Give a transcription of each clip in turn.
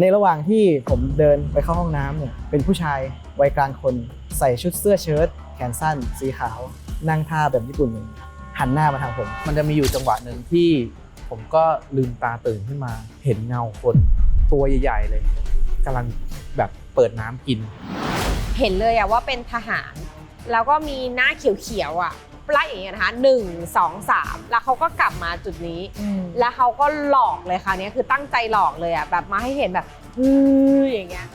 ในระหว่างที่ผมเดินไปเข้าห้องน้ำเนี่ยเป็นผู้ชายวัยกลางคนใส่ชุดเสื้อเชิ้ตแขนสั้น สีขาว นั่งท่าแบบญี่ปุ่นอย่งหันหน้ามาทางผม มันจะมีอยู่จังหวะหนึ่งที่ผมก็ลืมตาตื่นขึ้นมา เห็นเงาคนตัวใหญ่ ๆ เลยกำลังแบบเปิดน้ำกิน เห็นเลยอะว่าเป็นทหาร แล้วก็มีหน้าเขียวๆอะ ไล่อย่างเงี้ยนะคะหนึ่งสองสามแล้วเขาก็กลับมาจุดนี้ แล้วเขาก็หลอกเลยค่ะนี้ยคือตั้งใจหลอกเลยอะแบบมาให้เห็นแบบฮืออย่างเงี้ย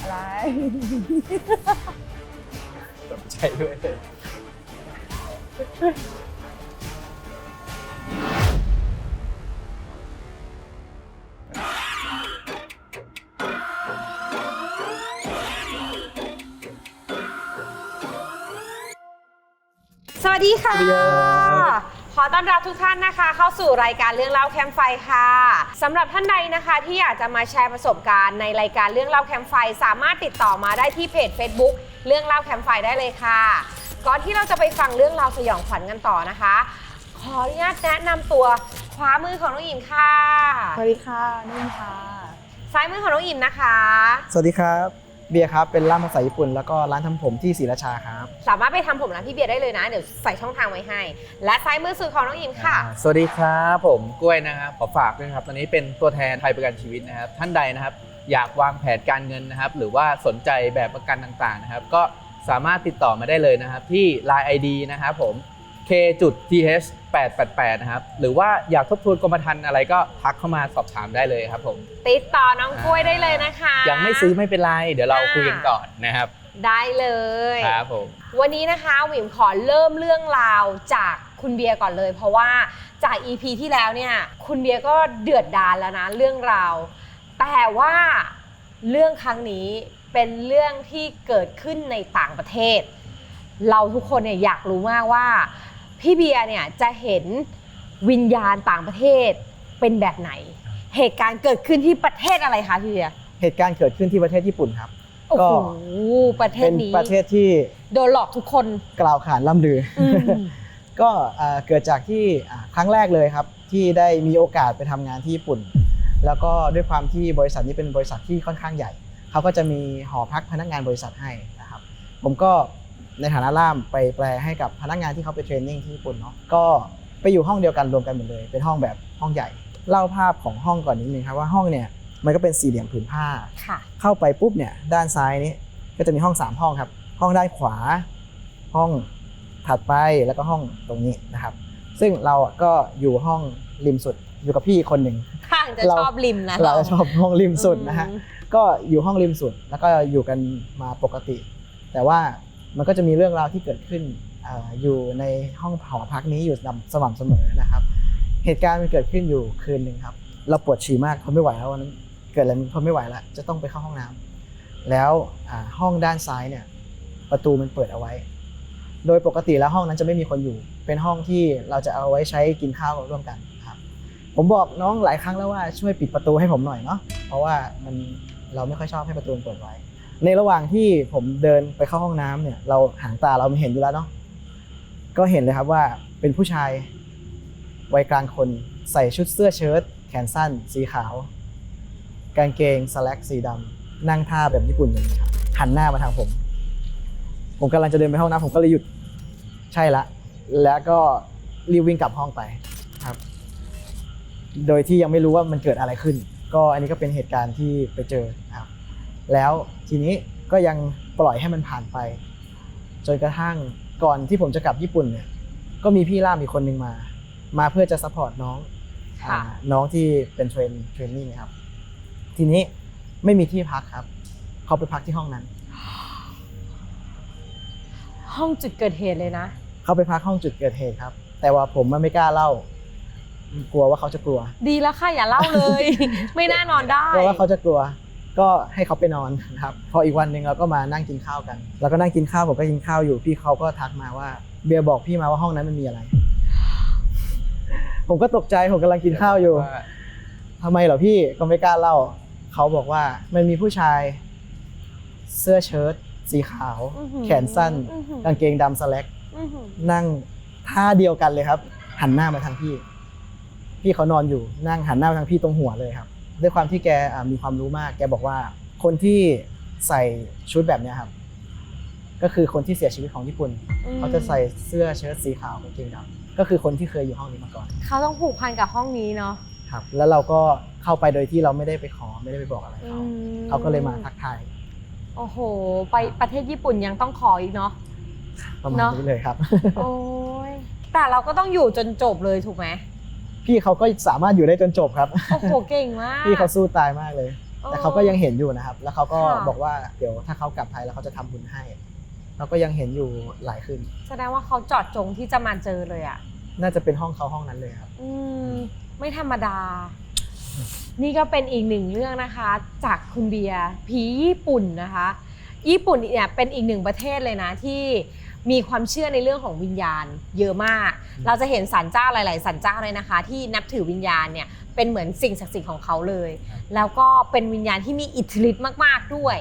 อะไรใช่ด้วย สวัสดีค่ะสวัสดีครับขอต้อนรับทุกท่านนะคะ เข้าสู่รายการเรื่องเล่าแคมป์ไฟค่ะสำหรับท่านใดนะคะ ที่อยากจะมาแชร์ประสบการณ์ในรายการเรื่องเล่าแคมป์ไฟ สามารถติดต่อมาได้ที่เพจ Facebook เรื่องเล่าแคมป์ไฟได้เลยค่ะ ก่อนที่เราจะไปฟังเรื่องราวสยองขวัญกันต่อนะคะ ขออนุญาตแนะนำตัวขวามือของน้องอิมค่ะสวัสดีค่ะนุ่นค่ะซ้ายมือของน้องอิมนะคะ สวัสดีครับ เบียร์ครับเป็นล่ามภาษาญี่ปุ่นแล้วก็ร้านทำผมที่ศรีราชาครับ สามารถไปทำผมร้านพี่เบียร์ได้เลยนะ เดี๋ยวใส่ช่องทางไว้ให้ และซ้ายมือสุดของน้องอิมค่ะอ่าสวัสดีครับผมกล้วยนะครับขอฝากด้วยนะครับ ตอนนี้เป็นตัวแทนไทยประกันชีวิตนะครับ ท่านใดนะครับ อยากวางแผนการเงินนะครับ หรือว่าสนใจแบบประกันต่างๆนะครับ ก็สามารถติดต่อมาได้เลยนะครับ ที่ Line ID นะครับผม k th 888 นะครับ หรือว่าอยากทบทวนกรมธรรม์อะไรก็ทักเข้ามาสอบถามได้เลยครับผม ติดต่อน้องกล้วยได้เลยนะคะ ยังไม่ซื้อไม่เป็นไร เดี๋ยวเราคุยกันก่อนนะครับ ได้เลยครับผมวันนี้นะคะหวิมขอเริ่มเรื่องราวจากคุณเบียร์ก่อนเลย เพราะว่าจาก EP ที่แล้วเนี่ย คุณเบียร์ก็เดือดดานแล้วนะเรื่องราว แต่ว่าเรื่องครั้งนี้เป็นเรื่องที่เกิดขึ้นในต่างประเทศ เราทุกคนเนี่ยอยากรู้มากว่า พี่เบียร์เนี่ยจะเห็นวิญญาณต่างประเทศเป็นแบบไหน เหตุการณ์เกิดขึ้นที่ประเทศอะไรคะพี่เบียร์เหตุการณ์เกิดขึ้นที่ประเทศญี่ปุ่นครับ โอ้ก็ โหประเทเป็ศนนี้ประเทศที่โดนหลอกทุกคนกล่าวขานล่ำลืออมก็เอ่อเกิดจากที่อ่าครั้งแรกเลยครับ ที่ได้มีโอกาสไปทำงานที่ญี่ปุ่น แล้วก็ด้วยความที่บริษัทนี้เป็นบริษัทที่ค่อนข้างใหญ่ เขาก็จะมีหอพักพนักงานบริษัทให้นะครับ ผมก็ ในฐานะล่ามไปแปลให้กับพนักงานที่เขาไปเทรนนิ่งที่ญี่ปุ่นเนาะก็ไปอยู่ห้องเดียวกันรวมกันหมดเลย เป็นห้องแบบห้องใหญ่เล่าภาพของห้องก่อนนิดนึงครับว่าห้องเนี่ยมันก็เป็นสี่เหลี่ยมผืนผ้าค่ะเข้าไปปุ๊บเนี่ยด้านซ้ายนี้ก็จะมีห้อง 3 ห้องครับ ห้องด้านขวา ห้องถัดไปแล้วก็ห้องตรงนี้นะครับ ซึ่งเราอะก็อยู่ห้องริมสุดอยู่กับพี่อีกคนหนึ่งข้างจะเราชอบริมนะเราจะชอบห้องริมสุดนะฮะอืมก็อยู่ห้องริมสุดแล้วก็อยู่กันมาปกติ แต่ว่า มันก็จะมีเรื่องราวที่เกิดขึ้นออยู่ในห้องหอพักนี้อยู่สม่ำเสมอนะครับ เหตุการณ์มันเกิดขึ้นอยู่คืนหนึ่งครับ เราปวดฉี่มากทนไม่ไหวแล้ววันนั้นเกิดอะไรทนไม่ไหวแล้วจะต้องไปเข้าห้องน้ำแล้วห้องด้านซ้ายเนี่ยประตูมันเปิดเอาไว้ โดยปกติแล้วห้องนั้นจะไม่มีคนอยู่ เป็นห้องที่เราจะเอาไว้ใช้กินข้าวร่วมกันครับ ผมบอกน้องหลายครั้งแล้วว่าช่วยปิดประตูให้ผมหน่อยเนาะเพราะว่ามันเราไม่ค่อยชอบให้ประตูเปิดไว้ ในระหว่างที่ผมเดินไปเข้าห้องน้ำเนี่ย เราหางตาเราไม่เห็นอยู่แล้วเนาะก็เห็นเลยครับว่าเป็นผู้ชายวัยกลางคนใส่ชุดเสื้อเชิ้ตแขนสั้น สีขาว กางเกงสแล็กสีดำนั่งท่าแบบญี่ปุ่นอย่างนี้ครับหันหน้ามาทางผม ผมกำลังจะเดินไปห้องน้ำผมก็เลยหยุดใช่ละ แล้วก็รีบวิ่งกลับห้องไปครับ โดยที่ยังไม่รู้ว่ามันเกิดอะไรขึ้น ก็อันนี้ก็เป็นเหตุการณ์ที่ไปเจอครับ แล้ว ทีนี้ก็ยังปล่อยให้มันผ่านไป จนกระทั่งก่อนที่ผมจะกลับญี่ปุ่นเนี่ยก็มีพี่ล่ามอีกคนนึงมา มาเพื่อจะซัพพอร์ตน้องค่ะอ่าน้องที่เป็นเทรนเทรนนิ่งครับ ทีนี้ไม่มีที่พักครับ เขาไปพักที่ห้องนั้น ห้องจุดเกิดเหตุเลยนะ เขาไปพักห้องจุดเกิดเหตุครับ แต่ว่าผมมันไม่กล้าเล่า กลัวว่าเขาจะกลัว ดีแล้วค่ะอย่าเล่าเลย ไม่น่านอนได้กลัวว่าเขาจะกลัว ก็ให้เขาไปนอนนะครับพออีกวันหนึ่งเราก็มานั่งกินข้าวกัน แล้วก็นั่งกินข้าวผมก็กินข้าวอยู่พี่เขาก็ทักมาว่าเบียร์บอกพี่มาว่าห้องนั้นมันมีอะไร ผมก็ตกใจผมกำลังกินข้าวอยู่ว่าทำไมเหรอพี่ก็ไม่กล้าเล่า เขาบอกว่ามันมีผู้ชาย เสื้อเชิ้ตสีขาวอื้อหือแขนสั้นอื้อหือกางเกงดำสแล็กอื้อหือนั่งท่าเดียวกันเลยครับ หันหน้ามาทางพี่ พี่เขานอนอยู่นั่งหันหน้ามาทางพี่ตรงหัวเลยครับ ด้วยความที่แกอ่ามีความรู้มาก แกบอกว่าคนที่ใส่ชุดแบบเนี้ยครับ ก็คือคนที่เสียชีวิตของญี่ปุ่นอืมเขาจะใส่เสื้อเชิ้ตสีขาวกางเกงดำก็คือคนที่เคยอยู่ห้องนี้มาก่อน เขาต้องผูกพันกับห้องนี้เนาะครับ แล้วเราก็เข้าไปโดยที่เราไม่ได้ไปขอไม่ได้ไปบอกอะไรเขาอืมเขาก็เลยมาทักทายโอ้โห ไปประเทศญี่ปุ่นยังต้องขออีกเนาะประมาณเนอะนี้เลยครับ โอ้ยแต่เราก็ต้องอยู่จนจบเลยถูกไหม พี่เขาก็สามารถอยู่ได้จนจบครับ โอ้โหเก่งมาก พี่เขาสู้ตายมากเลยออแต่เขาก็ยังเห็นอยู่นะครับ แล้วเขาก็ค่ะ บอกว่าเดี๋ยวถ้าเขากลับไทยแล้วเขาจะทำบุญให้เราก็ยังเห็นอยู่หลายคืนแสดงว่าเขาเจอดจงที่จะมาเจอเลยอะ น่าจะเป็นห้องเขาห้องนั้นเลยครับ อืม ไม่ธรรมดา นี่ก็เป็นอีกหนึ่งเรื่องนะคะ จากคุณเบียร์ผีญี่ปุ่นนะคะ ญี่ปุ่นเนี่ยเป็นอีกหนึ่งประเทศเลยนะที่ มีความเชื่อในเรื่องของวิญญาณ เยอะมากอืมเราจะเห็นสันเจ้าหลาย ๆ สันเจ้าเลยนะคะ ที่นับถือวิญญาณเนี่ยเป็นเหมือนสิ่งศักดิ์สิทธิ์ของเขาเลย แล้วก็เป็นวิญญาณที่มีอิทธิฤทธิ์มาก ๆ ด้วย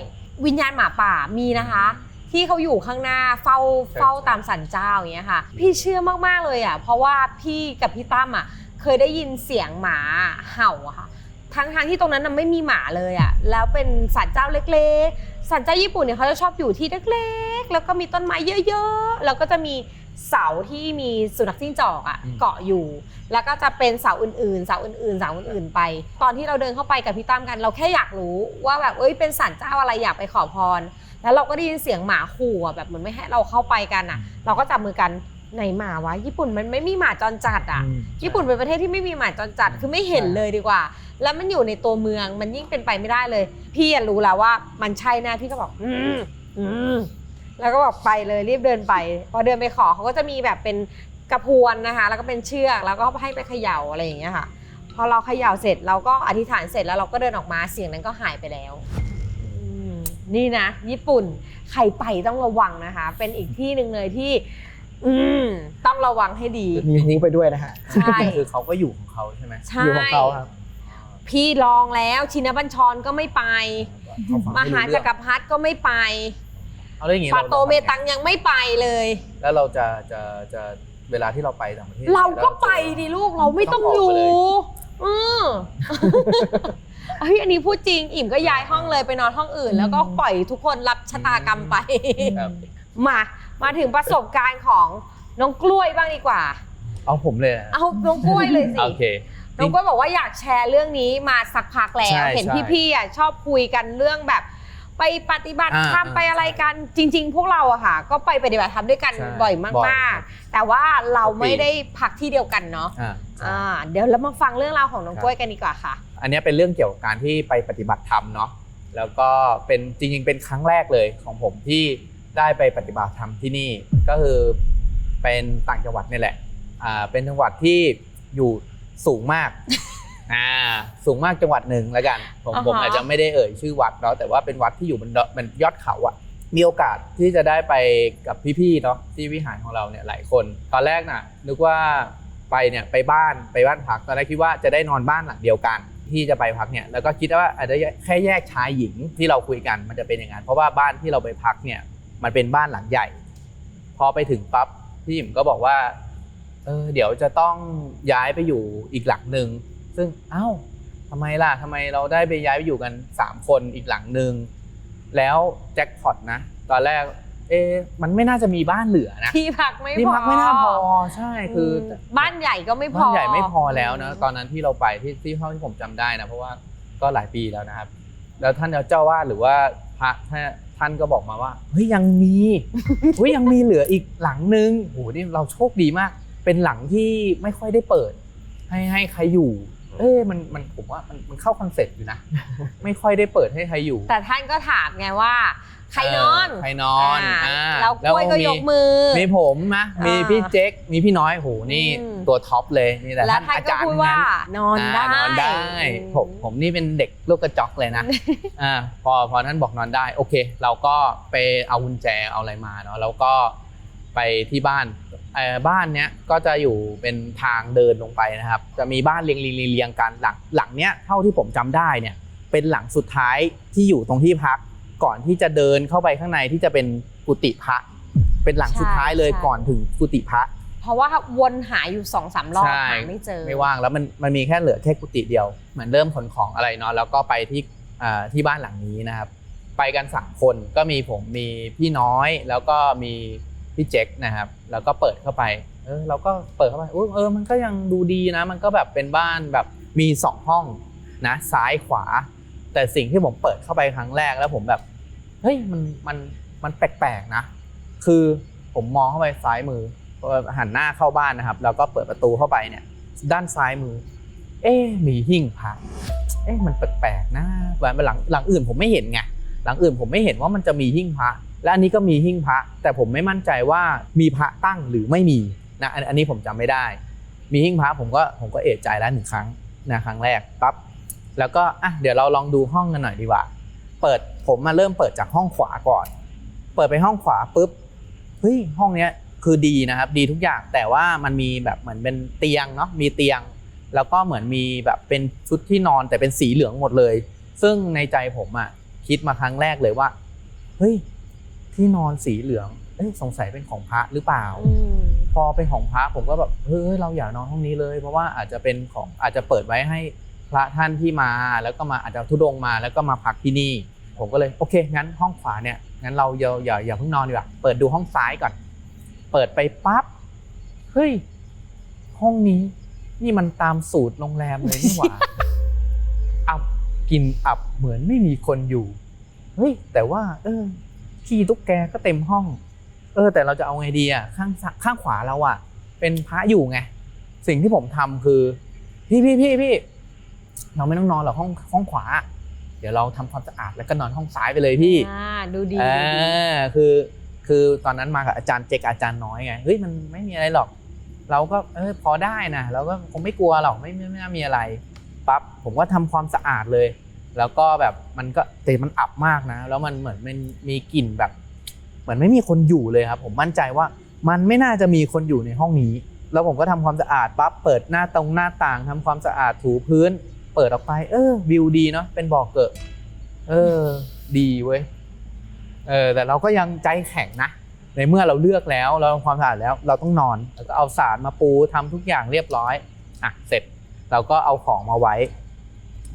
วิญญาณหมาป่ามีนะคะ ที่เขาอยู่ข้างหน้าเฝ้าใช่เฝ้าตามสันเจ้าอย่างเงี้ยค่ะ พี่เชื่อมากๆเลยอะเพราะว่าพี่กับพี่ตั้มอะเคยได้ยินเสียงหมาเห่าอะค่ะทั้งทางๆที่ตรงนั้นน่ะไม่มีหมาเลยอะแล้วเป็นสันเจ้าเล็กๆ สันเจ้าญี่ปุ่นเนี่ยเขาจะชอบอยู่ที่เล็กๆ แล้วก็มีต้นไม้เยอะๆ แล้วก็จะมีเสาที่มีสุนัขจิ้งจอกอะอืมเกาะอยู่ แล้วก็จะเป็นเสาอื่นๆ เสาอื่นๆ เสาอื่นๆ ไป ตอนที่เราเดินเข้าไปกับพี่ตั้มกัน เราแค่อยากรู้ว่าแบบเอ้ยเป็นสันเจ้าอะไรอยากไปขอพร แล้วเราก็ได้ยินเสียงหมาขู่อะแบบเหมือนไม่ให้เราเข้าไปกันอะ เราก็จับมือกันไหนหมาวะญี่ปุ่นมันไม่มีหมาจรจัดอะอืมญี่ปุ่นเป็นประเทศที่ไม่มีหมาจรจัดคือไม่เห็นเลยดีกว่า แล้วมันอยู่ในตัวเมืองมันยิ่งเป็นไปไม่ได้เลย พี่อะรู้แล้วว่ามันใช่แน่พี่ก็บอกอืมอืมแล้วก็บอกไปเลยรีบเดินไป พอเดินไปขอเขาก็จะมีแบบเป็นกระพวนนะคะ แล้วก็เป็นเชือกแล้วก็ให้ไปเขย่าอะไรอย่างเงี้ยค่ะ พอเราเขย่าเสร็จเราก็อธิษฐานเสร็จแล้วเราก็เดินออกมาเสียงนั้นก็หายไปแล้วอืมนี่นะ ญี่ปุ่นใครไปต้องระวังนะคะ เป็นอีกที่หนึ่งเลยที่ อืมต้องระวังให้ดี มีฮูไปด้วยนะฮะใช่ คือเขาก็อยู่ของเขาใช่ไหมใช่ อยู่ของเขาครับ พี่ลองแล้วชินบัญชรก็ไม่ไป เขาฟังมไรู้หาเรื่องจักรพรรดิก็ไม่ไปเอาแล้วอย่างงี้ปาเราโตเมตังยังไม่ไปเลย แล้วเราจะจะจะเวลาที่เราไปต่างประเทศเราก็แล้วไปดิลูกเราไม่ต้องอยู่อือเฮ้ยอันนี้พูดจริงอิ่มก็ย้ายห้องเลยไปนอนห้องอื่น แล้วก็ปล่อยทุกคนรับชะตากรรมไป ครับมามาถึงประสบการณ์ของน้องกล้วยบ้างดีกว่า เอาผมเลยนะเอาน้องกล้วยเลยสิ โอเค น้องกล้วยบอกว่าอยากแชร์เรื่องนี้มาสักพักแล้ว ใช่เห็นใช่ พี่ๆอะชอบคุยกันเรื่องแบบ ไปปฏิบัติอ่าธรรมอ่าไปอะไรกันจริง ๆ พวกเราอะค่ะ ก็ไปปฏิบัติธรรมด้วยกันใช่บ่อยบ่อยมาก ครับ ๆ แต่ว่าเราไม่ทุกปีได้พักที่เดียวกันเนาะอ่าอ่าเดี๋ยวเรามาฟังเรื่องราวของน้องครับกล้วยกันดีกว่าค่ะ อันเนี้ยเป็นเรื่องเกี่ยวกับการที่ไปปฏิบัติธรรมเนาะแล้วก็เป็นจริงๆเป็นครั้งแรกเลยของผมที่ได้ไปปฏิบัติธรรมที่นี่ก็คือเป็นต่างจังหวัดนี่แหละอ่าเป็นจังหวัดที่อยู่ สูงมาก อ่า สูงมากจังหวัดหนึ่งแล้วกัน ผมอ่าฮะ ผมอาจจะไม่ได้เอ่ยชื่อวัดเนาะแต่ว่าเป็นวัดที่อยู่บนดอยบนยอดเขาอะมีโอกาสที่จะได้ไปกับพี่ๆเนาะที่วิหารของเราเนี่ยหลายคน ตอนแรกน่ะนึกว่าไปเนี่ยไปบ้านไปบ้านพักตอนแรกคิดว่าจะได้นอนบ้านหลังเดียวกัน ที่จะไปพักเนี่ยแล้วก็คิดว่าอาจจะแค่แยกชายหญิงที่เราคุยกันมันจะเป็นอย่างนั้นเพราะว่าบ้านที่เราไปพักเนี่ยมันเป็นบ้านหลังใหญ่ พอไปถึงปั๊บพี่หยิมก็บอกว่า เออเดี๋ยวจะต้องย้ายไปอยู่อีกหลังหนึ่งซึ่งเอ้าทำไมล่ะทำไมเราได้ไปย้ายไปอยู่กัน 3 คนอีกหลังหนึ่งแล้วแจ็คพอตนะ ตอนแรก เอ๊ะมันไม่น่าจะมีบ้านเหลือนะที่พักไม่ที่พอพักไม่น่าพอใช่คืออมบ้านใหญ่ก็ไม่พอบ้านใหญ่ไม่พอแล้วนะตอนนั้นที่เราไปที่ที่เท่าที่ผมจำได้นะเพราะว่าก็หลายปีแล้วนะครับ แล้วท่านเจ้าว่าหรือว่าพระท่านท่านก็บอกมาว่าเฮ้ยยังมีเฮ้ยยังมีเหลืออีกหลังนึงโหนี่เราโชคดีมาก เป็นหลังที่ไม่ค่อยได้เปิด ให้ให้ใครอยู่ เอ้ยมันมันผมว่ามันมันเข้าคอนเซ็ปต์อยู่นะ ไม่ค่อยได้เปิดให้ใครอยู่ แต่ท่านก็ถามไงว่า ใครนอนเใครนอนอ่าอ่าแล้วกล้วยก็ยกมือ มีผมนะมีอ่าพี่เจ๊กมีพี่น้อยโหนี่อืมตัวท็อปเลยนี่แหละแล้วท่านท่านอาก็จารย์พูดทั้งว่านั้น นอนได้านอนได้อืมผมผมนี่เป็นเด็กลูกกระจอกเลยนะอ่าพอพอท่านบอกนอนได้ โอเค เราก็ไปเอากุญแจเอาอะไรมาเนาะแล้วก็ ไปที่บ้านเอ่อบ้านเนี้ยก็จะอยู่เป็นทางเดินลงไปนะครับ จะมีบ้านเรียงเรียงเรียงเรียงกันหลังหลังเนี้ยเท่าที่ผมจำได้เนี่ยเป็นหลังสุดท้ายที่อยู่ตรงที่พัก ก่อนที่จะเดินเข้าไปข้างในที่จะเป็นกุฏิพระ เป็นหลังสุดท้ายเลยใช่ก่อนถึงกุฏิพระพราะว่าวนหาอยู่สองสามรอบใช่หาไม่เจอ ไม่ว่างแล้วมันมันมีแค่เหลือแค่กุฏิเดียว เหมือนเริ่มขนของอะไรเนาะแล้วก็ไปที่อ่าที่บ้านหลังนี้นะครับ ไปกันสามคนก็มีผมมีพี่น้อยแล้วก็มี พี่เจ๊กนะครับ แล้วก็เปิดเข้าไป เออเราก็เปิดเข้าไปอุ๊ยเออมันก็ยังดูดีนะ มันก็แบบเป็นบ้านแบบมีสองห้องนะซ้ายขวา แต่สิ่งที่ผมเปิดเข้าไปครั้งแรกแล้วผมแบบเฮ้ยมันมันมันแปลกๆนะ คือผมมองเข้าไปซ้ายมือหันหน้าเข้าบ้านนะครับ แล้วก็เปิดประตูเข้าไปเนี่ย ด้านซ้ายมือ เอ๊ะมีหิ้งพระเอ๊ะมันแปลกๆนะแบบหลังหลังอื่นผมไม่เห็นไงหลังอื่นผมไม่เห็นว่ามันจะมีหิ้งพระ และอันนี้ก็มีหิ้งพระ แต่ผมไม่มั่นใจว่ามีพระตั้งหรือไม่มีนะอันนี้ผมจำไม่ได้ มีหิ้งพระผมก็ผมก็เอะใจแล้วหนึ่งครั้งนะครั้งแรกปั๊บแล้วก็อะเดี๋ยวเราลองดูห้องกันหน่อยดีกว่า เปิดผมมาเริ่มเปิดจากห้องขวาก่อน เปิดไปห้องขวาปุ๊บเฮ้ยห้องเนี้ยคือดีนะครับดีทุกอย่างแต่ว่ามันมีแบบเหมือนเป็นเตียงเนาะมีเตียง แล้วก็เหมือนมีแบบเป็นชุดที่นอนแต่เป็นสีเหลืองหมดเลย ซึ่งในใจผมอะคิดมาครั้งแรกเลยว่าเฮ้ย ที่นอนสีเหลืองเอ้ยสงสัยเป็นของพระหรือเปล่าอืมพอเป็นของพระผมก็แบบเฮ้ยเราอย่านอนห้องนี้เลย เพราะว่าอาจจะเป็นของอาจจะเปิดไว้ให้พระท่านที่มาแล้วก็มาอาจจะทุดงค์มาแล้วก็มาพักที่นี่ ผมก็เลยโอเค งั้นห้องขวาเนี่ยงั้นเราอย่าอย่าอย่าเพิ่งนอนดีกว่าเปิดดูห้องซ้ายก่อน เปิดไปปั๊บเฮ้ยห้องนี้ นี่มันตามสูตรโรงแรมเลยนี่หว่าอับกลินอับเหมือนไม่มีคนอยู่ เฮ้ยแต่ว่า เออ ขี้ตุ๊กแกก็เต็มห้อง เออ แต่เราจะเอาไงดีอะข้างซ้ายข้างขวาเราอะ เป็นพระอยู่ไง สิ่งที่ผมทำคือ พี่พี่พี่พี่เราไม่ต้องนอนหรอกห้องห้องขวา เดี๋ยวเราทำความสะอาดแล้วก็นอนห้องซ้ายไปเลยพี่อ่าดูดีอ่ดูดีาคือคือตอนนั้นมากับอาจารย์เจกอาจารย์น้อยไงเฮ้ยมันไม่มีอะไรหรอก เราก็เออพอได้นะเราก็คงไม่กลัวหรอกไม่ไม่ไม่น่ามีอะไรปั๊บผมก็ทำความสะอาดเลย แล้วก็แบบมันก็แต่มันอับมากนะ แล้วมันเหมือนมันมีกลิ่นแบบ เหมือนไม่มีคนอยู่เลยครับ ผมมั่นใจว่ามันไม่น่าจะมีคนอยู่ในห้องนี้ แล้วผมก็ทำความสะอาดปั๊บเปิดหน้าตรงหน้าต่างทำความสะอาดถูพื้น เปิดออกไป เออ วิวดีเนาะเป็นบ่อเกิดเออ ดีเว้ยเออแต่เราก็ยังใจแข็งนะในเมื่อเราเลือกแล้วเราทำความสะอาดแล้วเราต้องนอนแล้วก็เอาสารมาปูทำทุกอย่างเรียบร้อยอะเสร็จเราก็เอาของมาไว้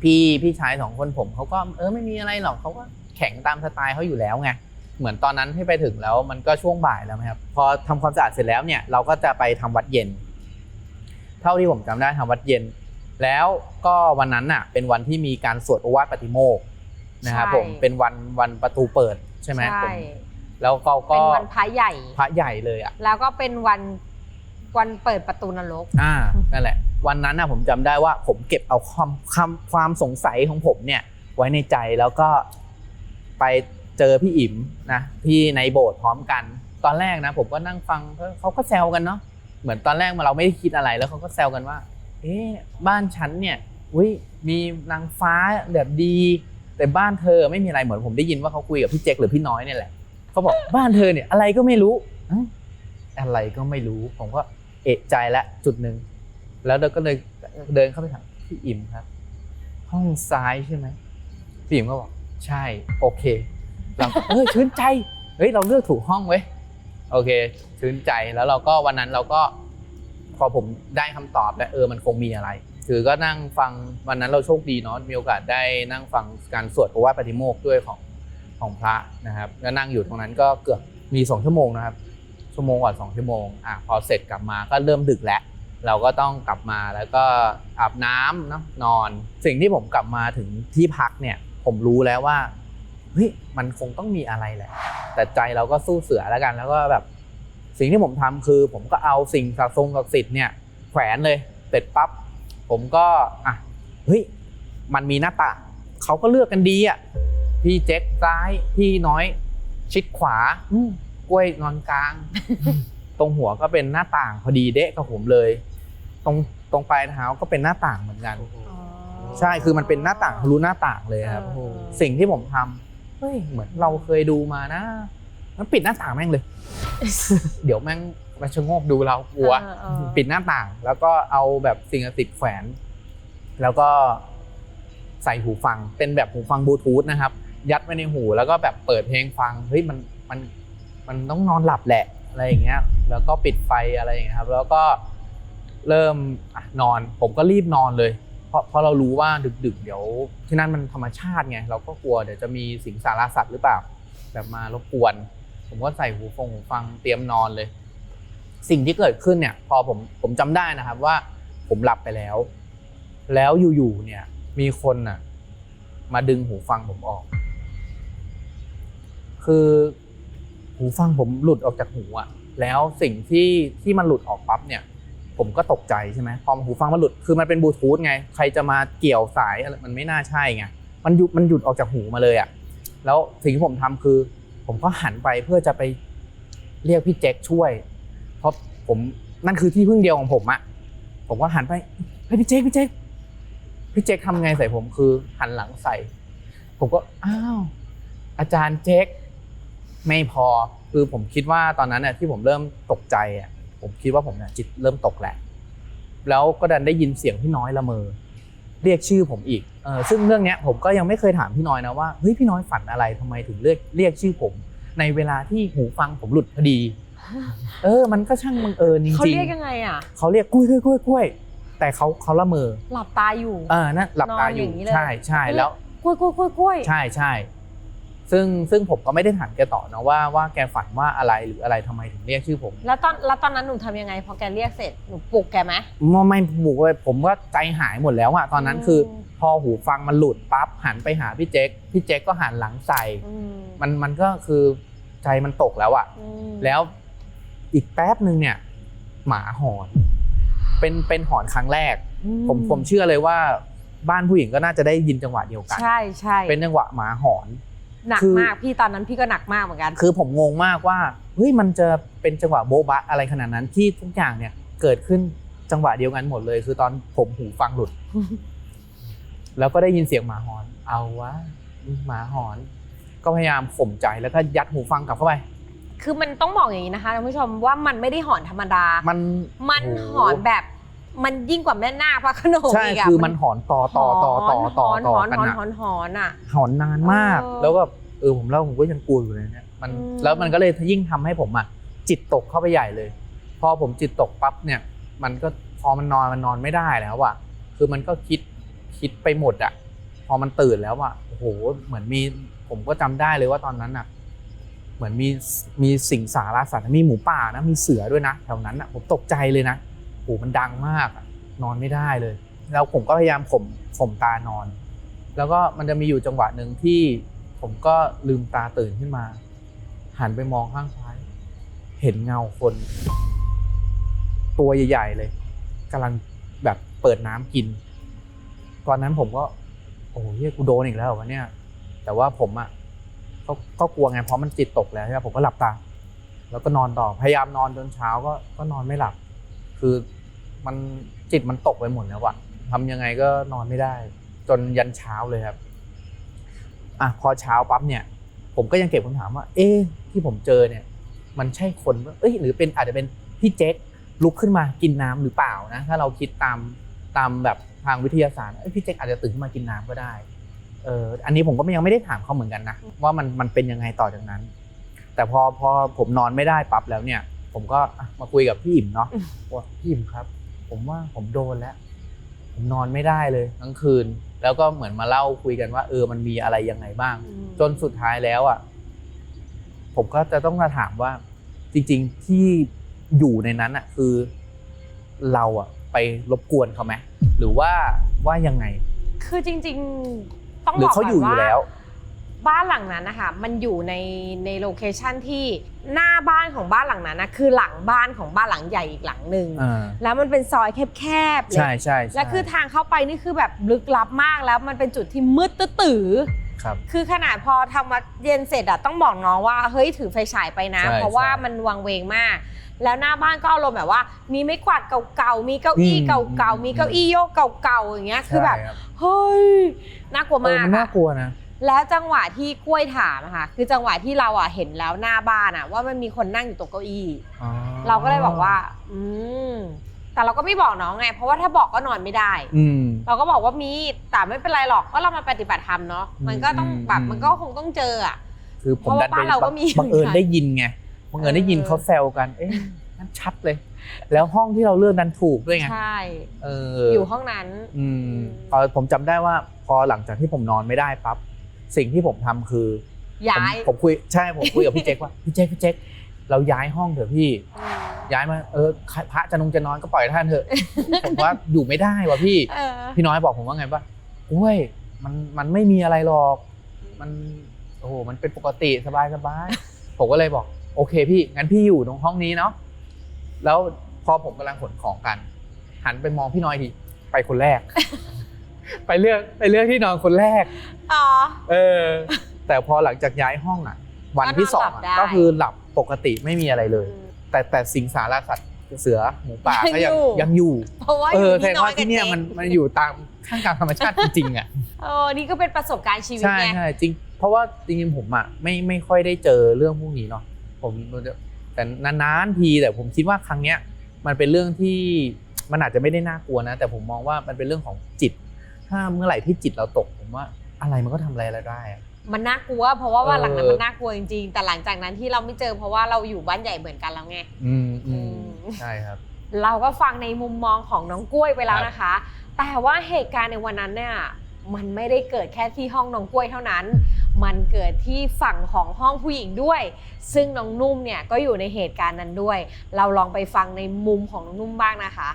พี่พี่ชายสองคนผมเขาก็เออไม่มีอะไรหรอกเขาก็แข็งตามสไตล์เขาอยู่แล้วไงเหมือนตอนนั้นที่ไปถึงแล้วมันก็ช่วงบ่ายแล้วนะครับพอทำความสะอาดเสร็จแล้วเนี่ยเราก็จะไปทำวัดเย็น เท่าที่ผมจำได้ทำวัดเย็น แล้วก็วันนั้นน่ะเป็นวันที่มีการสวดโอวาทปฏิโมกข์นะครับผมเป็นวันวันประตูเปิดใช่ไหมผใช่มแล้วก็ก็เป็นวันพระใหญ่พระใหญ่เลยอะแล้วก็เป็นวัน วันเปิดประตูนรก อ่านั่นแหละ วันนั้นนะผมจำได้ว่าผมเก็บเอาความความความสงสัยของผมเนี่ย ไว้ในใจแล้วก็ไปเจอพี่อิ๋มนะพี่ในโบสถ์พร้อมกัน ตอนแรกนะผมก็นั่งฟังเขาเขาก็แซวกันเนาะเหมือนตอนแรกมาเราไม่ได้คิดอะไรแล้วเขาก็แซวกันว่า เอ๊ะบ้านฉันเนี่ยอุ้ยมีนางฟ้าแบบดี แต่บ้านเธอไม่มีอะไรเหมือนผมได้ยินว่าเขาคุยกับพี่เจคหรือพี่น้อยเนี่ยแหละเขาบอกบ้านเธอเนี่ยอะไรก็ไม่รู้อ้าอะไรก็ไม่รู้ผมก็ เอะใจละจุดหนึ่ง แล้วเราก็เลยเดินเข้าไปถามพี่อิ๋มครับ ห้องซ้ายใช่ไหมพี่อิ๋มก็บอกใช่โอเคเราก็เออชื่นใจเฮ้ยเราเลือกถูกห้องเว้ยโอเค ชื่นใจแล้วเราก็วันนั้นเราก็ พอผมได้คำตอบแล้วเออมันคงมีอะไร คือก็นั่งฟังวันนั้นเราโชคดีเนาะมีโอกาสได้นั่งฟังการสวดเพราะว่าปฏิโมกข์ด้วยของของพระนะครับก็นั่งอยู่ตรงนั้นก็เกือบมีสองชั่วโมงนะครับ ชั่วโมงกว่าสองชั่วโมงอะพอเสร็จกลับมาก็เริ่มดึกแล้ว เราก็ต้องกลับมาแล้วก็อาบน้ำเนาะนอน สิ่งที่ผมกลับมาถึงที่พักเนี่ย ผมรู้แล้วว่าเฮ้ยมันคงต้องมีอะไรแหละ แต่ใจเราก็สู้เสือแล้วกัน แล้วก็แบบ สิ่งที่ผมทำคือ ผมก็เอาสิ่งศักดิ์ทรงศักดิ์สิทธิ์เนี่ย แขวนเลยเสร็จปั๊บผมก็อะเฮ้ยมันมีหน้าตาเขาก็เลือกกันดีอะพี่เจ๊กซ้ายพี่น้อย ชิดขวาอื ล้วยนอนกลาง ตรงหัวก็เป็นหน้าต่างพอดีเดะกับผมเลย ตรงตรงปลายเท้าก็เป็นหน้าต่างเหมือนกัน ใช่คือมันเป็นหน้าต่างทะลุหน้าต่างเลยครับเออสิ่งที่ผมทำเฮ้ยเหมือนเราเคยดูมานะมันปิดหน้าต่างแม่งเลย เดี๋ยวแม่งมาชะโงกดูเรากลัว เออเออ ปิดหน้าต่าง แล้วก็เอาแบบสิ่งศักดิ์สิทธิ์แขวน แล้วก็ใส่หูฟังเป็นแบบหูฟังบลูทูธนะครับ ยัดไว้ในหูแล้วก็แบบเปิดเพลงฟังเฮ้ยมันมัน มันต้องนอนหลับแหละอะไรอย่างเงี้ย แล้วก็ปิดไฟอะไรอย่างเงี้ยครับ แล้วก็เริ่มอนอน ผมก็รีบนอนเลย เพราะเพราะเรารู้ว่าดึกๆ เดี๋ยว ที่นั่นมันธรรมชาติไง เราก็กลัวเดี๋ยวจะมีสิงสารสัตว์หรือเปล่า แบบมารบกวน ผมก็ใส่หูฟงหูฟังเตรียมนอนเลย สิ่งที่เกิดขึ้นเนี่ย พอผมผมจำได้นะครับว่าผมหลับไปแล้ว แล้วอยู่ๆ เนี่ย มีคนน่ะ มาดึงหูฟังผมออก คือ หูฟังผมหลุดออกจากหูอะแล้วสิ่งที่ที่มันหลุดออกปั๊บเนี่ยผมก็ตกใจใช่ไหมพอหูฟังมันหลุดคือมันเป็นบลูทูธไง ใครจะมาเกี่ยวสายอะไรมันไม่น่าใช่ไงมันหยุดมันหยุดออกจากหูมาเลยอะแล้วสิ่งที่ผมทำคือ ผมก็หันไปเพื่อจะไปเรียกพี่แจ็คช่วย เพราะผมนั่นคือที่พึ่งเดียวของผมอะผมก็หันไปเฮ้ยพี่แจ็คพี่แจ็คพี่แจ็คทำไงใส่ผมคือหันหลังใส่ ผมก็อ้าวอาจารย์เจ๊ ไม่พอคือผมคิดว่าตอนนั้นน่ะที่ผมเริ่มตกใจอะผมคิดว่าผมเนี่ยจิตเริ่มตกแหละแล้วก็ดันได้ยินเสียงพี่น้อยละเมอ เรียกชื่อผมอีกเออซึ่งเรื่องเนี้ยผมก็ยังไม่เคยถามพี่น้อยนะว่าเฮ้ยพี่น้อยฝันอะไรทำไมถึงเรียกเรียกชื่อผม ในเวลาที่หูฟังผมหลุดพอดี เออ มันก็ช่างบังเอิญจริงๆเขาเรียกยังไงอะเขาเรียกกล้วยกล้วยกล้วยกล้วยแต่เขาเขาละเมอหลับตาอยู่เออนั่นหลับตาอยู่นอนอย่างนี้เลยใช่ใช่แล้วกล้วยกล้วยกล้วยกล้วยใช่ใช่ ซึ่งซึ่งผมก็ไม่ได้ถามแกต่อนะว่าว่าแกฝันว่าอะไรหรืออะไรทำไมถึงเรียกชื่อผม แล้วตอนแล้วตอนนั้นหนูทำยังไงพอแกเรียกเสร็จหนูปลุกแกไหมไม่ไม่บุกเลยผมก็ใจหายหมดแล้วอะตอนนั้นคืออืมพอหูฟังมันหลุดปั๊บหันไปหาพี่เจ๊กพี่เจ๊กก็หันหลังใส่อืมมันมันก็คือใจมันตกแล้วอะอืมแล้วอีกแป๊บหนึ่งเนี่ย หมาหอน เป็นเป็นหอนครั้งแรก ผมผมเชื่อเลยว่า บ้านผู้หญิงก็น่าจะได้ยินจังหวะเดียวกัน ใช่ใช่เป็นจังหวะหมาหอน หนักคือ มากพี่ตอนนั้นพี่ก็หนักมากเหมือนกัน คือผมงงมากว่าเฮ้ยมันจะเป็นจังหวะโบ๊ะบะอะไรขนาดนั้นที่ทุกอย่างเนี่ยเกิดขึ้นจังหวะเดียวกันหมดเลย คือตอนผมหูฟังหลุด แล้วก็ได้ยินเสียงหมาหอน เอาวะหมาหอน ก็พยายามข่มใจแล้วก็ยัดหูฟังกลับเข้าไป คือมันต้องบอกอย่างนี้นะคะท่านผู้ชมว่ามันไม่ได้หอนธรรมดา มันมันโโหอนแบบ มันยิ่งกว่าแม่นาคพระโขนงใช่อีกอะคือมันหอนต่อต่อต่อต่อต่อหอนต่อหอนกันหอนอะหอนหอนอะหอนนานมาก เออแล้วก็เออผมเล่าผมก็ยังกลัวอยู่เลยเนี่ยมันอืม แล้วมันก็เลยยิ่งทำให้ผมอะจิตตกเข้าไปใหญ่เลย พอผมจิตตกปั๊บเนี่ย มันก็พอมันนอนมันนอนไม่ได้แล้วอะคือมันก็คิดคิดไปหมดอะ พอมันตื่นแล้วอะโอ้โหเหมือนมีผมก็จำได้เลยว่าตอนนั้นอะ เหมือนมีมีสิ่งสารสัตว์มีหมูป่านะมีเสือด้วยนะแถวนั้นอะผมตกใจเลยนะโอ้โหมันดังมากนอนไม่ได้เลย แล้วผมก็พยายามข่มข่มตานอน แล้วก็มันจะมีอยู่จังหวะหนึ่งที่ผมก็ลืมตาตื่นขึ้นมา หันไปมองข้างซ้าย เห็นเงาคน ตัวใหญ่ๆเลยกำลังแบบเปิดน้ำกิน ตอนนั้นผมก็ โอ้โหเฮียกูโดนอีกแล้ววะเนี่ย แต่ว่าผมอะก็ก็กลัวไงเพราะมันจิตตกแล้วใช่ไหมผมก็หลับตา แล้วก็นอนต่อพยายามนอนจนเช้าก็ก็นอนไม่หลับ คือมันจิตมันตกไปหมดแล้วอะทำยังไงก็นอนไม่ได้ จนยันเช้าเลยครับอะพอเช้าปั๊บเนี่ย ผมก็ยังเก็บคำถามว่า เอ๊ะที่ผมเจอเนี่ย มันใช่คนเอ้ยหรือเป็นอาจจะเป็นพี่เจ๊กลุกขึ้นมากินน้ำหรือเปล่านะ ถ้าเราคิดตามตามแบบทางวิทยาศาสตร์พี่เจ๊กอาจจะตื่นขึ้นมากินน้ำก็ได้เอออันนี้ผมก็ยังไม่ได้ถามเขาเหมือนกันนะว่ามันมันเป็นยังไงต่อจากนั้น แต่พอพอผมนอนไม่ได้ปั๊บแล้วเนี่ย ผมก็อะมาคุยกับพี่อิ่มเนาะอืมว่าพี่อิ่มครับ ผมว่าผมโดนแล้ว ผมนอนไม่ได้เลยทั้งคืน แล้วก็เหมือนมาเล่าคุยกันว่า เออมันมีอะไรยังไงบ้าง จนสุดท้ายแล้วอะ ผมก็จะต้องมาถามว่า จริง ๆที่อยู่ในนั้นอะ คือ เราอะ ไปรบกวนเขาไหมหรือว่าว่ายังไง คือจริง ๆ ต้องหรืบออกเขาอยู่อยู่แล้ว บ้านหลังนั้นนะคะมันอยู่ในในโลเคชันที่หน้าบ้านของบ้านหลังนั้นนะคือหลังบ้านของบ้านหลังใหญ่อีกหลังหนึ่งอ่า แล้วมันเป็นซอยแคบๆเลยใช่ใช่ใช่แล้วคือทางเข้าไปนี่คือแบบลึกลับมากแล้วมันเป็นจุดที่มืดตื้อๆ ครับ คือขนาดพอทำวัดเย็นเสร็จอะต้องบอกน้องว่าเฮ้ยถือไฟฉายไปนะ ใช่เพราะว่าใช่มันวังเวงมาก แล้วหน้าบ้านก็อารมณ์แบบว่า มีไม้กวาดเก่าๆมีเก้าอี้อืมเก่าๆมีเก้าอี้โยกเก่าๆอย่างเงี้ยคือแบบใช่รับเฮ้ยน่ากลัวเออมากมันน่าอะกลัวนะ แล้วจังหวะที่กล้วยถามอะค่ะ คือจังหวะที่เราอะเห็นแล้วหน้าบ้านอะว่ามันมีคนนั่งอยู่ตรงเก้าอี้ อ๋อเราก็เลยบอกว่า อืม แต่เราก็ไม่บอกน้องไง เพราะว่าถ้าบอกก็นอนไม่ได้ อืม เราก็บอกว่ามี แต่ไม่เป็นไรหรอก ก็เรามาปฏิบัติธรรมเนาะ มันก็ต้องอืมแบบอืม มันก็คงต้องเจออะคือผมดันเพราะว่าบ้านเราก็มี บังเอิญเหมือนกันได้ยินไงบังเอิญได้ยินเขาแซวกัน เอ๊ะนั่นชัดเลย แล้วห้องที่เราเลือกนั้นถูกด้วยไงใช่ เออออยู่ห้องนั้น อืมพอผมจำได้ว่า พอหลังจากที่ผมนอนไม่ได้ปั๊บ สิ่งที่ผมทำคือย้ายผมผมคุยใช่ผมคุยกับพี่เจ๊กว่าพี่เจ๊กพี่เจ๊กเราย้ายห้องเถอะพี่อืมย้ายมาเออใครพระจะนงจะนอนก็ปล่อยท่านเถอะผมว่าอยู่ไม่ได้ว่ะพี่เออพี่น้อยบอกผมว่าไงป่ะโอ้ยมันมันไม่มีอะไรหรอกมันโอ้โหมันเป็นปกติสบายสบายผมก็เลยบอก โอเคพี่งั้นพี่อยู่ตรงห้องนี้เนาะแล้วพอผมกำลังขนของกัน หันไปมองพี่น้อยทีไปคนแรก ไปเลือกไปเลือกที่นอนคนแรก อ๋อ เออ แต่พอหลังจากย้ายห้องอะ วันที่สองก็นอนหลับได้ อะก็คือหลับปกติไม่มีอะไรเลย แต่แต่สิงสารสัตว์เสือหมูป่าก็ยังยังอยู่ เพราะว่าเออยู่อแสดที่งนอนว่ากับที่เนี่ยเจ๊มันมันอยู่ตามข้างกลางธรรมชาติจริงๆอะ เออนี่ก็เป็นประสบการณ์ชีวิตใช่ไงใช่จริง เพราะว่าจริงๆผมอะไม่ไม่ค่อยได้เจอเรื่องพวกนี้เนาะผมแต่นานๆทีแต่ผมคิดว่าครั้งเนี้ย มันเป็นเรื่องที่มันอาจจะไม่ได้น่ากลัวนะ แต่ผมมองว่ามันเป็นเรื่องของจิต ถ้าเมื่อไหร่ที่จิตเราตกผมว่าอะไรมันก็ทำอะไรเราได้อะ มันน่ากลัว เพราะว่าวันหลังนั้นเออ มันน่ากลัวจริงๆ แต่หลังจากนั้นที่เราไม่เจอเพราะว่าเราอยู่บ้านใหญ่เหมือนกันแล้วไง อืมอืมอืม ใช่ครับ เราก็ฟังในมุมมองของน้องกล้วยไปแล้วครับนะคะ แต่ว่าเหตุการณ์ในวันนั้นเนี่ยมันไม่ได้เกิดแค่ที่ห้องน้องกล้วยเท่านั้น มันเกิดที่ฝั่งของห้องผู้หญิงด้วย ซึ่งน้องนุ่มเนี่ยก็อยู่ในเหตุการณ์นั้นด้วย เราลองไปฟังในมุมของน้องนุ่มบ้างนะคะ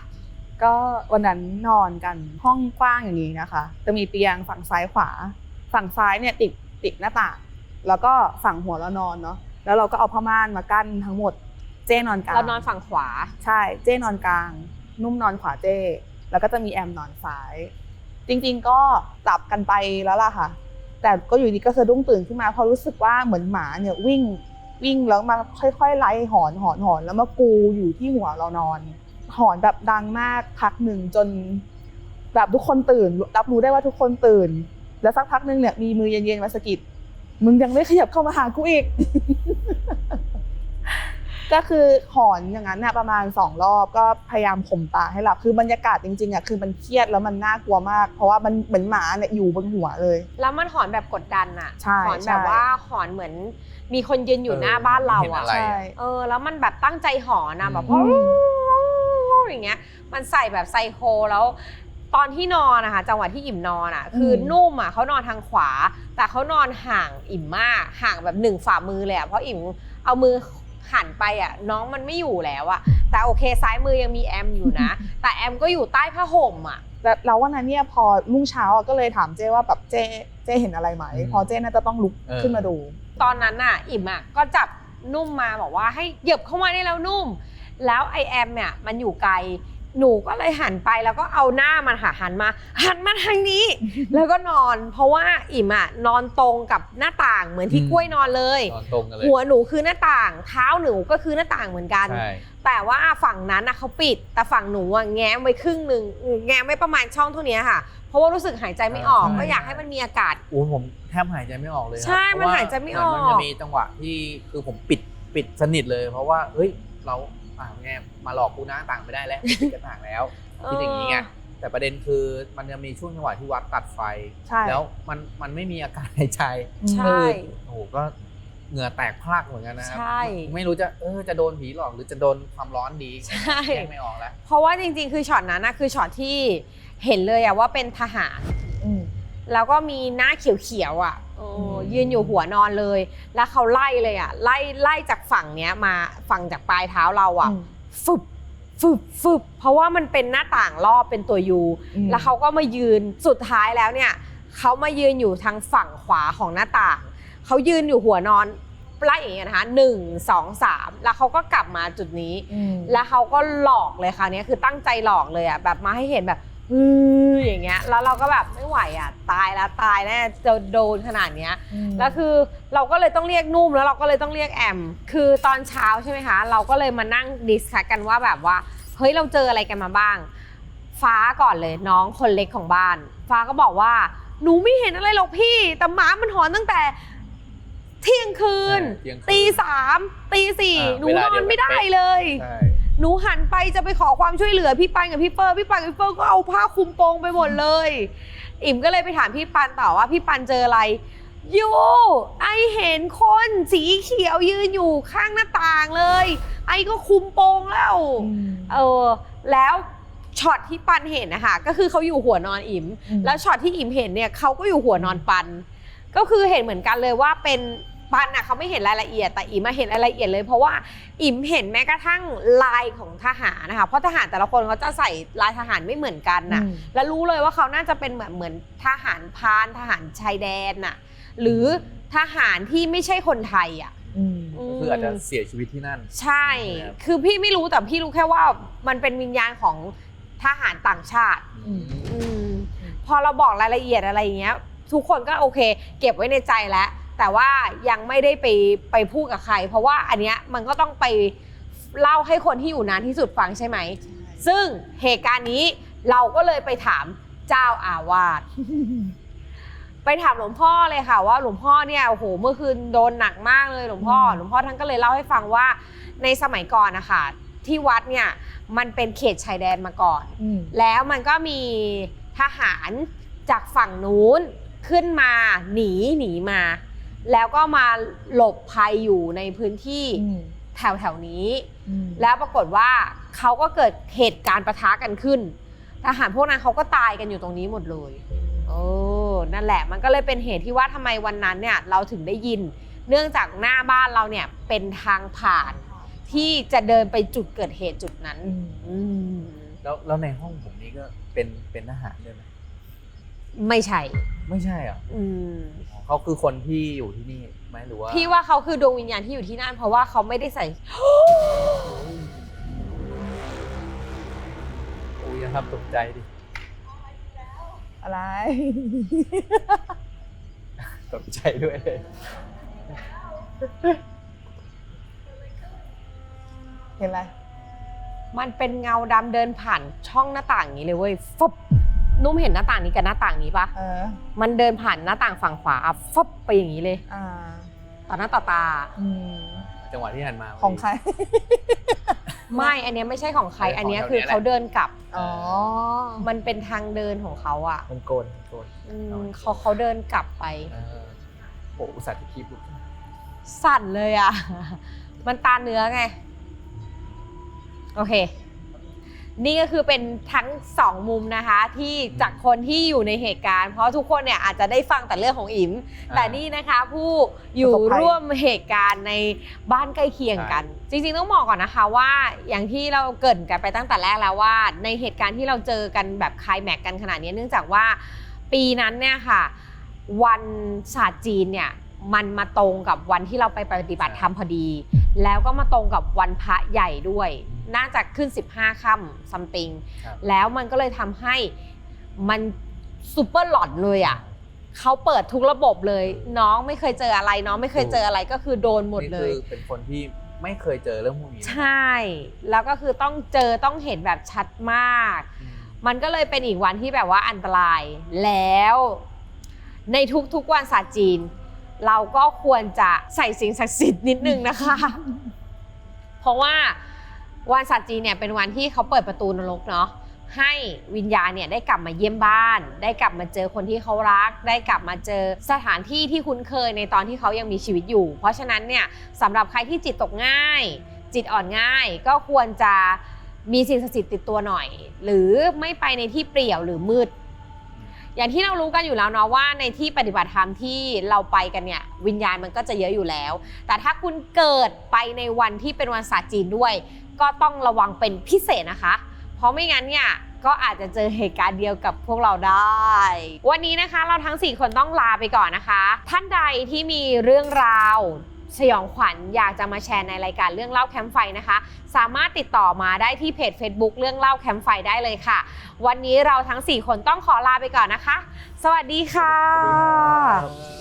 ก็วันนั้นนอนกันห้องกว้างอย่างนี้นะคะ จะมีเตียงฝั่งซ้ายขวา ฝั่งซ้ายเนี่ยติดติดหน้าต่างแล้วก็ฝั่งหัวเรานอนเนาะแล้วเราก็เอาผ้าม่านมากั้นทั้งหมด เจ้นอนกลางเรานอนฝั่งขวา ใช่เจ้นอนกลาง นุ่มนอนขวาเจ้ แล้วก็จะมีแอมนอนซ้าย จริงๆก็หลับกันไปแล้วล่ะค่ะ แต่ก็อยู่ดีก็สะดุ้งตื่นขึ้นมาเพราะรู้สึกว่าเหมือนหมาเนี่ยวิ่งวิ่งแล้วมาค่อยๆไล่หอนหอนหอนแล้วมากูอยู่ที่หัวเรานอน หอนแบบดังมากพักหนึ่งจนแบบทุกคนตื่น รับรู้ได้ว่าทุกคนตื่น แล้วสักพักหนึ่งเนี่ยมีมือเย็นๆมาสะกิดมึงยังไม่ขยับเข้ามาหากูอีก ก็คือหอนอย่างนั้นน่ะประมาณสองรอบก็พยายามข่มตาให้หลับคือบรรยากาศจริงๆอะคือมันเครียดแล้วมันน่ากลัวมาก เพราะว่ามันเหมือนหมาเนี่ยอยู่บนหัวเลย แล้วมันหอนแบบกดดันอะใช่หอนแบบใช่ว่าหอนเหมือนมีคนยืนอยู่หน้าบ้านเราเห็นอะอะไรใช่เออ แล้วมันแบบตั้งใจหอนอะแบบอื อย่างเงี้ยมันใส่แบบไซโคแล้วตอนที่นอนนะคะจังหวะที่อิ่มนอนอะคืออมนุ่มอะเขานอนทางขวา แต่เขานอนห่างอิ่มมากห่างแบบหนึ่งฝ่ามือเลยอะเพราะอิ่มเอามือหันไปอะน้องมันไม่อยู่แล้วอะแต่โอเคซ้ายมือยังมีแอมอยู่นะ แต่แอมก็อยู่ใต้ผ้าห่มอะแต่เราวันนั้นเนี่ยพอรุ่งเช้าอะก็เลยถามเจ้ว่าแบบเจ้เจ้เห็นอะไรไหมอืมพอเจ้น่าจะต้องลุกเออขึ้นมาดู ตอนนั้นน่ะ อิ่มอะก็จับนุ่มมาบอกว่าให้เหยียบเข้ามาได้แล้วนุ่ม แล้วไอแอมเนี่ยมันอยู่ไกล หนูก็เลยหันไปแล้วก็เอาหน้ามันค่ะหันมา หันมาทางนี้ แล้วก็นอน เพราะว่าอิ่มอะนอนตรงกับหน้าต่างเหมือนที่อืมกล้วยนอนเลย นอนตรงกันเลยหัวหนูคือหน้าต่าง เท้าหนูก็คือหน้าต่างเหมือนกัน ใช่แต่ว่าฝั่งนั้นนะเขาปิด แต่ฝั่งหนูอะแง้มไว้ครึ่งหนึ่งแง้มไว้ประมาณช่องเท่านี้ค่ะ เพราะว่ารู้สึกหายใจไม่ออกใช่ก็อยากให้มันมีอากาศ โอ้ยผมแทบหายใจไม่ออกเลยครับใช่เพมันระว่หายใจไม่ออก เหนมันจะมีจังหวะที่คือผมปิดปิดสนิทเลย เพราะว่าเฮ้ยเรา อ่าแง่มาหลอกกูนะต่างไม่ได้แล้วปิดกระต่างแล้วคิดอย่างนี้ไงแต่ประเด็นคือมันจะมีช่วงจังหวะที่วัดตัดไฟใช่แล้วมันมันไม่มีอากาศหายใจใช่ก็เลยโอ้โหก็เหงื่อแตกพรากเหมือนกันนะครัใช่ไม่รู้จะเออจะโดนผีหลอกหรือจะโดนความร้อนดีใช่แยกไม่ออกแล้ว เพราะว่าจริงๆ คือช็อตนั้นนะคือช็อตที่เห็นเลยอะว่าเป็นทหารอืม แล้วก็มีหน้าเขียวๆอะโอ้อืมยืนอยู่หัวนอนเลย แล้วเขาไล่เลยอะไล่ไล่จากฝั่งเนี้ยมาฝั่งจากปลายเท้าเราอะอืมฟึบฟึบฟึบเพราะว่ามันเป็นหน้าต่างรอบเป็นตัวยูอืมแล้วเขาก็มายืนสุดท้ายแล้วเนี่ยเขามายืนอยู่ทางฝั่งขวาของหน้าต่างเขายืนอยู่หัวนอนไล่อย่างเงี้ยนะคะหนึ่งสองสามแล้วเขาก็กลับมาจุดนี้อืมแล้วเขาก็หลอกเลยคราวนี้คือตั้งใจหลอกเลยอะแบบมาให้เห็นแบบ อืออย่างเงี้ยแล้วเราก็แบบไม่ไหวอะตายแล้วตายแน่จะโดนขนาดเนี้ยแล้วคือเราก็เลยต้องเรียกนุ่มแล้วเราก็เลยต้องเรียกแอม คือตอนเช้าใช่ไหมคะ เราก็เลยมานั่งดิสคัสกันว่าแบบว่าเฮ้ยเราเจออะไรกันมาบ้าง ฟ้าก่อนเลยน้องคนเล็กของบ้าน ฟ้าก็บอกว่าหนูไม่เห็นอะไรหรอกพี่ แต่หมามันหอนตั้งแต่เที่ยงคืนเที่ยงคืนตีสามตีสี่อ่าหนูเวนลาอเดีนยวกันไม่ได้เป๊ะเลยใช่ หนูหันไปจะไปขอความช่วยเหลือพี่ปันกับพี่เฟิร์นพี่ปันกับพี่เฟิร์นก็เอาผ้าคลุมโปงไปหมดเลย อิ่มก็เลยไปถามพี่ปันต่อว่าพี่ปันเจออะไรยูไอเห็นคนสีเขียวยืนอยู่ข้างหน้าต่างเลย ไอก็คุมโปงแล้วเออแล้วช็อตที่ปันเห็นนะคะก็คือเขาอยู่หัวนอนอิมอืมแล้วช็อตที่อิมเห็นเนี่ยเขาก็อยู่หัวนอนปัน ก็คือเห็นเหมือนกันเลยว่าเป็น ปันอะเขาไม่เห็นรายละเอียดแต่อิมมาเห็นรายละเอียดเลย เพราะว่าอิมเห็นแม้กระทั่งลายของทหารนะคะเพราะทหารแต่ละคนเขาจะใส่ลายทหารไม่เหมือนกันน่ะอืมแล้วรู้เลยว่าเขาน่าจะเป็นเหมือนเหมือนทหารพรานทหารชายแดนน่ะหรือทหารที่ไม่ใช่คนไทยอะอืมมคืออาจจะเสียชีวิตที่นั่น ใช่ครับคือพี่ไม่รู้แต่พี่รู้แค่ว่ามันเป็นวิญญาณของทหารต่างชาติอืมอืมพอเราบอกรายละเอียดอะไรอย่างเงี้ย ทุกคนก็โอเค เก็บไว้ในใจแล้ว แต่ว่ายังไม่ได้ไปไปพูดกับใคร เพราะว่าอันเนี้ยมันก็ต้องไปเล่าให้คนที่อยู่นานที่สุดฟังใช่ไหม ซึ่งเหตุการณ์นี้เราก็เลยไปถามเจ้าอาวาสไปถามหลวงพ่อเลยค่ะว่าหลวงพ่อเนี่ยโอ้โหเมื่อคืนโดนหนักมากเลยหลวงพ่ออืมหลวงพ่อท่านก็เลยเล่าให้ฟังว่าในสมัยก่อนนะคะที่วัดเนี่ยมันเป็นเขตชายแดนมาก่อนอืมแล้วมันก็มีทหารจากฝั่งนู้นขึ้นมาหนีหนีมา แล้วก็มาหลบภัยอยู่ในพื้นที่อืมแถวแถวๆนี้อืมแล้วปรากฏว่าเขาก็เกิดเหตุการณ์ประทะกันขึ้น ทหารพวกนั้นเขาก็ตายกันอยู่ตรงนี้หมดเลยโอ้นั่นแหละมันก็เลยเป็นเหตุที่ว่าทำไมวันนั้นเนี่ยเราถึงได้ยิน เนื่องจากหน้าบ้านเราเนี่ยเป็นทางผ่านที่จะเดินไปจุดเกิดเหตุจุดนั้นอืมอืมแล้วแล้วในห้องผมนี่ก็เป็นเป็นทหารด้วยไหมไม่ใช่ ไม่ใช่เหรออืมอ๋อ เขาคือคนที่อยู่ที่นี่ไหมหรือว่าพี่ว่าเขาคือดวงวิญญาณที่อยู่ที่นั่น เพราะว่าเขาไม่ได้ใส่โอ้ยอย่าทำตกใจดิอะไร ตกใจด้วยเลยเห็นอะไร มันเป็นเงาดำเดินผ่านช่องหน้าต่างอย่างนี้เลยเว้ยฟบ นุ่มเห็นหน้าต่างนี้กับหน้าต่างนี้ปะเออมันเดินผ่านหน้าต่างฝั่งขวาฟบไปอย่างนี้เลยอ่าต่อหน้าต่อตา อืมจังหวะที่หันมาของใคร ไม่อันเนี้ยไม่ใช่ของใครเออของอันเนี้ยแถวคือเนี้ยแหละเขาเดินกลับ อ๋อ มันเป็นทางเดินของเขาอะมันโกนโกนอืมเขาเขาเดินกลับไป เออโอ้อุตส่าห์ที่คลิปหลุดสั่นเลยอะ มันตาเนื้อไง โอเค นี่ก็คือเป็นทั้งสองมุมนะคะที่จากคนที่อยู่ในเหตุการณ์ เพราะทุกคนเนี่ยอาจจะได้ฟังแต่เรื่องของอิมแต่นี่นะคะผู้อยู่ประสบภัยร่วมเหตุการณ์ในบ้านใกล้เคียงกัน จริงๆต้องบอกก่อนนะคะว่าอย่างที่เราเกรินกันไปตั้งแต่แรกแล้วว่า ในเหตุการณ์ที่เราเจอกันแบบคลายแม็กกันขนาดนี้เนื่องจากว่าปีนั้นเนี่ยค่ะ วันศาสตร์จีนเนี่ยมันมาตรงกับวันที่เราไปปฏิบัติธรรมพอดี แล้วก็มาตรงกับวันพระใหญ่ด้วย น่าจะขึ้น 15ค่ำซัมติงครับ แล้วมันก็เลยทำให้มันซูเปอร์หลอนเลยอะเขาเปิดทุกระบบเลย น้องไม่เคยเจออะไร น้องไม่เคยเจออะไรก็คือโดนหมดเลย นี่คือเป็นคนที่ไม่เคยเจอเรื่องพวกนี้นะใช่ แล้วก็คือต้องเจอต้องเห็นแบบชัดมาก อืม มันก็เลยเป็นอีกวันที่แบบว่าอันตราย แล้ว ในทุกๆวันศาสตร์จีน เราก็ควรจะใส่สิ่งศักดิ์สิทธิ์นิดนึงนะคะ เพราะว่า วันศาสตร์จีนเนี่ยเป็นวันที่เขาเปิดประตูนรกเนาะให้วิญญาณเนี่ยได้กลับมาเยี่ยมบ้าน ได้กลับมาเจอคนที่เขารัก ได้กลับมาเจอสถานที่ที่คุ้นเคยในตอนที่เขายังมีชีวิตอยู่ เพราะฉะนั้นเนี่ยสำหรับใครที่จิตตกง่าย จิตอ่อนง่าย ก็ควรจะมีสิ่งศักดิ์สิทธิ์ติดตัวหน่อย หรือไม่ไปในที่เปลี่ยวหรือมืด อย่างที่เรารู้กันอยู่แล้วเนาะว่าในที่ปฏิบัติธรรมที่เราไปกันเนี่ยวิญญาณมันก็จะเยอะอยู่แล้ว แต่ถ้าคุณเกิดไปในวันที่เป็นวันศาสตร์จีนด้วย ก็ต้องระวังเป็นพิเศษนะคะ เพราะไม่งั้นเนี่ยก็อาจจะเจอเหตุการณ์เดียวกับพวกเราได้ วันนี้นะคะเราทั้ง 4 คนต้องลาไปก่อนนะคะ ท่านใดที่มีเรื่องราว สยองขวัญอยากจะมาแชร์ในรายการเรื่องเล่าแคมป์ไฟนะคะ สามารถติดต่อมาได้ที่เพจ Facebook เรื่องเล่าแคมป์ไฟได้เลยค่ะ วันนี้เราทั้ง 4 คนต้องขอลาไปก่อนนะคะ สวัสดีค่ะ